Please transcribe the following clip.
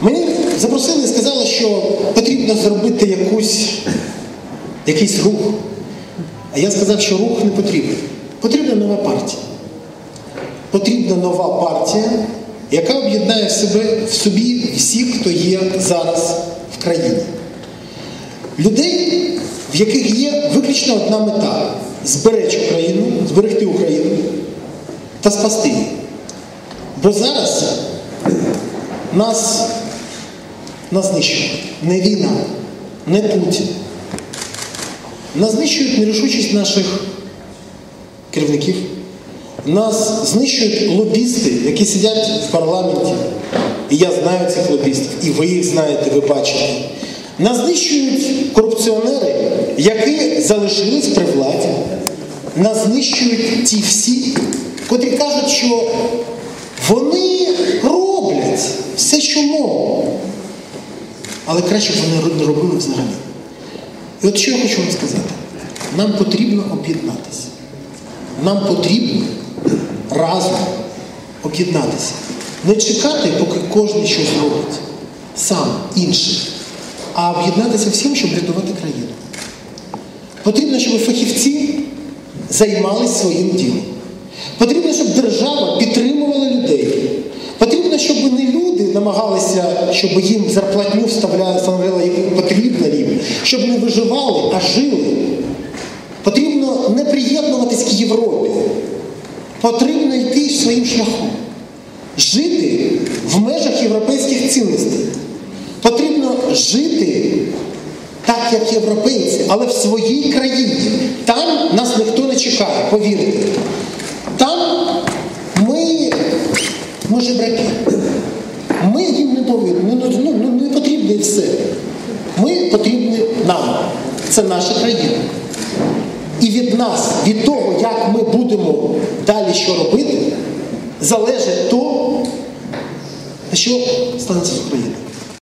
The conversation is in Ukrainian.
Мені запросили і сказали, що потрібно зробити якусь, якийсь рух. А я сказав, що рух не потрібен. Потрібна нова партія. Потрібна нова партія, яка об'єднає в себе в собі всіх, хто є зараз в країні. Людей, в яких є виключно одна мета зберечь Україну, зберегти Україну та спасти її. Бо зараз нас, нас знищують не війна, не Путін. Нас знищують нерішучість наших керівників. Нас знищують лобісти, які сидять в парламенті. І я знаю цих лобістів, і ви їх знаєте, ви бачите. Нас знищують корупціонери, які залишились при владі. Нас знищують ті всі, котрі кажуть, що вони роблять. Але краще б вони не робили взагалі. І от що я хочу вам сказати: нам потрібно об'єднатися. Нам потрібно разом об'єднатися. Не чекати, поки кожен щось робить сам, інший, а об'єднатися всім, щоб рятувати країну. Потрібно, щоб фахівці займалися своїм ділом. Потрібно, щоб держава підтримувала людей. Потрібно, щоб не люди намагалися, щоб їм зарплатню яку потрібно рівень, щоб не виживали, а жили. Потрібно не приєднуватись к Європі. Потрібно йти своїм шляхом. Жити в межах європейських цінностей. Потрібно жити так, як європейці, але в своїй країні. Там нас ніхто не чекає, повірте. Там ми, ми жебраки. Ми їм не повинні, ну, ну, не потрібне все. Ми потрібні нам. Це наша країна. І від нас, від того, як ми будемо далі що робити, залежить то, що станеться з Україною.